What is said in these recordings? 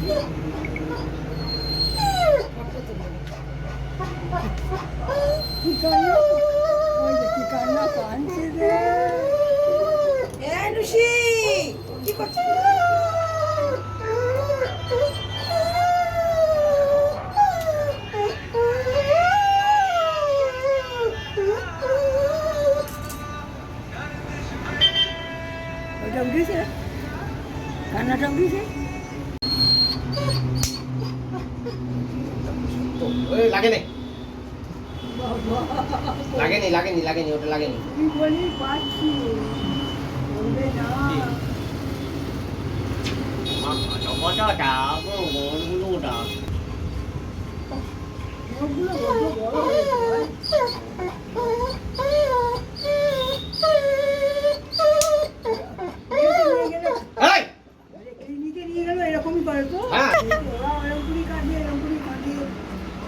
কি কান্না ওই যে কি কান্না কানছে রে এ লুসি কি করছিস ওইটা উঠেছে কান্নাটা উঠেছে ওই লাগেনি লাগেনি লাগেনি লাগেনি ওটা লাগেনি কি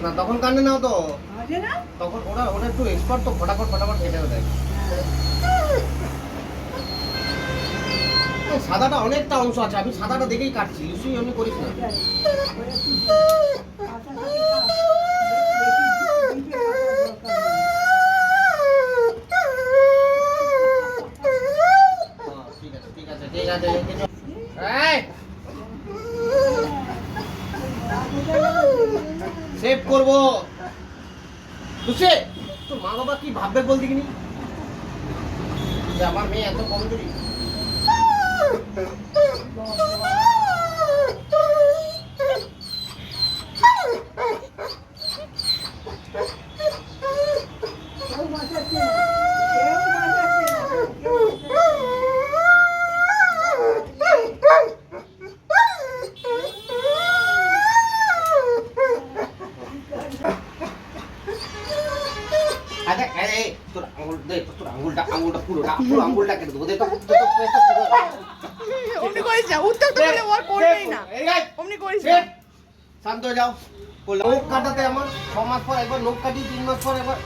না তখন কান্দে নাও তো। তখন ওরা ওরা একটু এক্সপার্ট তো ফটাফট ফটাফট কেটে দেয়। সাদাটা অনেকটা অংশ আছে আমি সাদাটা দেখেই কাটছি ইস্যুই আমি করিস না এটাই। ওরা একটু কাঁচাকাচি কাজ। বেশি ডিপে কাটার দরকার নেই। হ্যাঁ, ঠিক আছে ঠিক আছে ঠিক আছে কিছু- এই সেভ করব? বুঝছে তোর মা বাবা কি ভাববে বল দেখিনি? আমার মেয়ে এত কমজোরি। আঙুল দে তোর আঙুলটা আঙুলটা পুরোটা পুরো আঙুলটা কেটে দেবো দে তো। অমনি করিস না উত্তর তো বলে ওর করবেই না এই গাই, অমনি করিস না শান্ত যাও নখ কাটাতে আমার ছ মাস পর একবার নখ কাটি তিন মাস পর একবার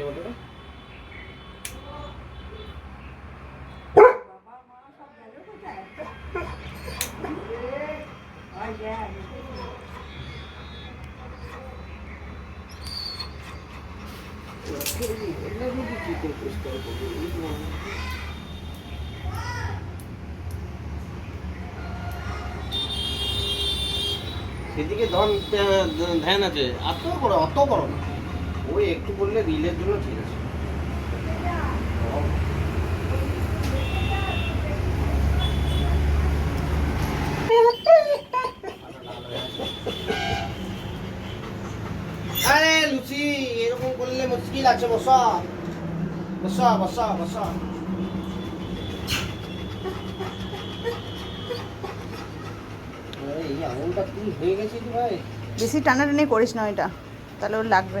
কে দেখ, সেদিকে ধন ধ্যান আছে। অত করো অত করো না। ওই একটু করলে রিলের জন্য ঠিক আছে। আরে লুচি, এরকম করলে মুশকিল আছে, বসা। বসা বসা বসা। বেশি টানাটানি করিস না এটা তাহলে ওর লাগবে।